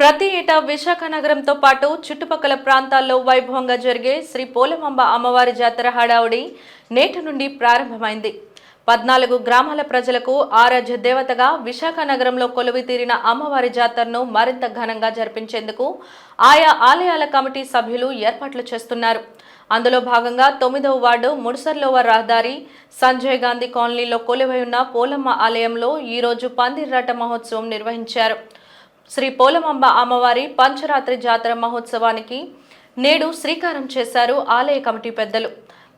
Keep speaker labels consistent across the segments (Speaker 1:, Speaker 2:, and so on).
Speaker 1: ప్రతి ఏటా విశాఖ నగరంతో పాటు చుట్టుపక్కల ప్రాంతాల్లో వైభవంగా జరిగే శ్రీ పోలమాంబ అమ్మవారి జాతర హడావుడి నేటి నుండి ప్రారంభమైంది. పద్నాలుగు గ్రామాల ప్రజలకు ఆరాధ్య దేవతగా విశాఖ నగరంలో కొలువి తీరిన అమ్మవారి జాతరను మరింత ఘనంగా జరిపించేందుకు ఆయా ఆలయాల కమిటీ సభ్యులు ఏర్పాట్లు చేస్తున్నారు. అందులో భాగంగా తొమ్మిదవ వార్డు ముడిసర్లోవ రహదారి సంజయ్ గాంధీ కాలనీలో కొలువై ఉన్న పోలమ్మ ఆలయంలో ఈరోజు పందిర్రాట మహోత్సవం నిర్వహించారు. శ్రీ పోలమాంబ అమ్మవారి పంచరాత్రి జాతర మహోత్సవానికి నేడు శ్రీకారం చేశారు ఆలయ కమిటీ పెద్దలు.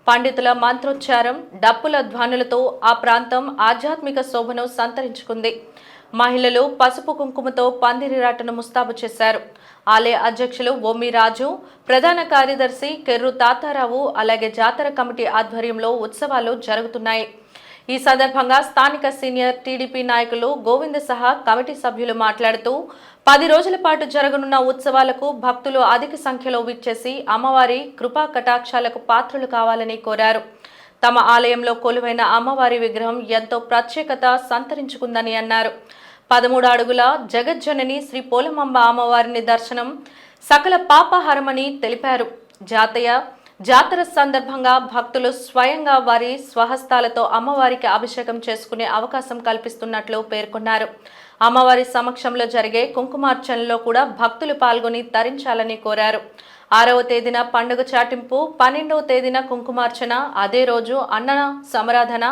Speaker 1: పండితుల మంత్రోచ్చారం డప్పుల ధ్వనులతో ఆ ప్రాంతం ఆధ్యాత్మిక శోభను సంతరించుకుంది. మహిళలు పసుపు కుంకుమతో పందిరిరాటను ముస్తాబు చేశారు. ఆలయ అధ్యక్షులు ఓమి రాజు ప్రధాన కార్యదర్శి కెర్రు తాతారావు అలాగే జాతర కమిటీ ఆధ్వర్యంలో ఉత్సవాలు జరుగుతున్నాయి. ఈ సందర్భంగా స్థానిక సీనియర్ టీడీపీ నాయకులు గోవింద సహా కమిటీ సభ్యులు మాట్లాడుతూ పది రోజుల పాటు జరగనున్న ఉత్సవాలకు భక్తులు అధిక సంఖ్యలో విచ్చేసి అమ్మవారి కృపా కటాక్షాలకు పాత్రలు కావాలని కోరారు. తమ ఆలయంలో కొలువైన అమ్మవారి విగ్రహం ఎంతో ప్రత్యేకత సంతరించుకుందని అన్నారు. పదమూడు అడుగుల జగజ్జనని శ్రీ పోలమంబ అమ్మవారిని దర్శనం సకల పాపహారమని తెలిపారు. జాతయ జాతర సందర్భంగా భక్తులు స్వయంగా వారి స్వహస్తాలతో అమ్మవారికి అభిషేకం చేసుకునే అవకాశం కల్పిస్తున్నట్లు పేర్కొన్నారు. అమ్మవారి సమక్షంలో జరిగే కుంకుమార్చనలో కూడా భక్తులు పాల్గొని తరించాలని కోరారు. ఆరవ తేదీన పండుగ చాటింపు పన్నెండవ తేదీన కుంకుమార్చన అదే రోజు అన్న సమరాధన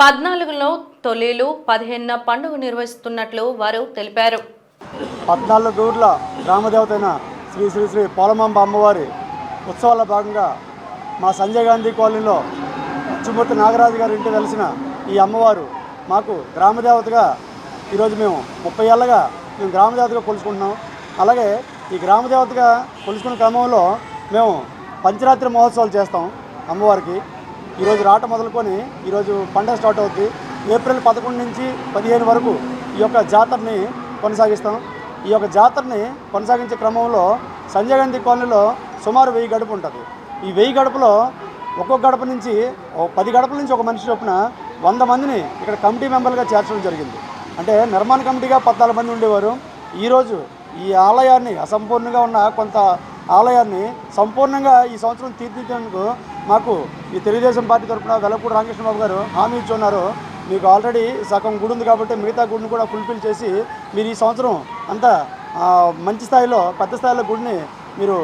Speaker 1: పద్నాలుగులో తొలిలు పదిహేనున పండుగ నిర్వహిస్తున్నట్లు వారు తెలిపారు.
Speaker 2: పద్నాలుగు ఊర్ల శ్రీ శ్రీ శ్రీ పోలమాంబ అమ్మవారి ఉత్సవాల భాగంగా మా సంజయ్ గాంధీ కాలనీలో అచ్చుమూర్తి నాగరాజు గారి ఇంటి వెలిసిన ఈ అమ్మవారు మాకు గ్రామదేవతగా ఈరోజు మేము ముప్పై ఏళ్ళగా మేము గ్రామదేవతగా కొలుసుకుంటున్నాం అలాగే ఈ గ్రామదేవతగా కొలుసుకున్న క్రమంలో మేము పంచరాత్రి మహోత్సవాలు చేస్తాం అమ్మవారికి. ఈరోజు రాట మొదలుకొని ఈరోజు పండగ స్టార్ట్ అవుతుంది ఏప్రిల్ పదకొండు నుంచి పదిహేను వరకు ఈ యొక్క జాతరని కొనసాగిస్తాం. ఈ యొక్క జాతరని కొనసాగించే క్రమంలో సంజయ్ గాంధీ కాలనీలో సుమారు వెయ్యి గడుపు ఉంటుంది. ఈ వెయ్యి గడపలో ఒక్కొక్క గడప నుంచి పది గడపల నుంచి ఒక మనిషి చొప్పున వంద మందిని ఇక్కడ కమిటీ మెంబర్లుగా చేర్చడం జరిగింది. అంటే నిర్మాణ కమిటీగా పద్నాలుగు మంది ఉండేవారు. ఈరోజు ఈ ఆలయాన్ని అసంపూర్ణంగా ఉన్న కొంత ఆలయాన్ని సంపూర్ణంగా ఈ సంవత్సరం తీర్చిదిద్దేందుకు మాకు ఈ తెలుగుదేశం పార్టీ తరఫున వెలపూడి రామకృష్ణబాబు గారు హామీ ఇచ్చి ఉన్నారు. మీకు ఆల్రెడీ సగం గుడి ఉంది కాబట్టి మిగతా గుడిని కూడా ఫుల్ఫిల్ చేసి మీరు ఈ సంవత్సరం అంతా మంచి స్థాయిలో పెద్ద స్థాయిలో గుడిని మీరు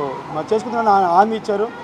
Speaker 2: చేసుకుంటున్న హామీ ఇచ్చారు.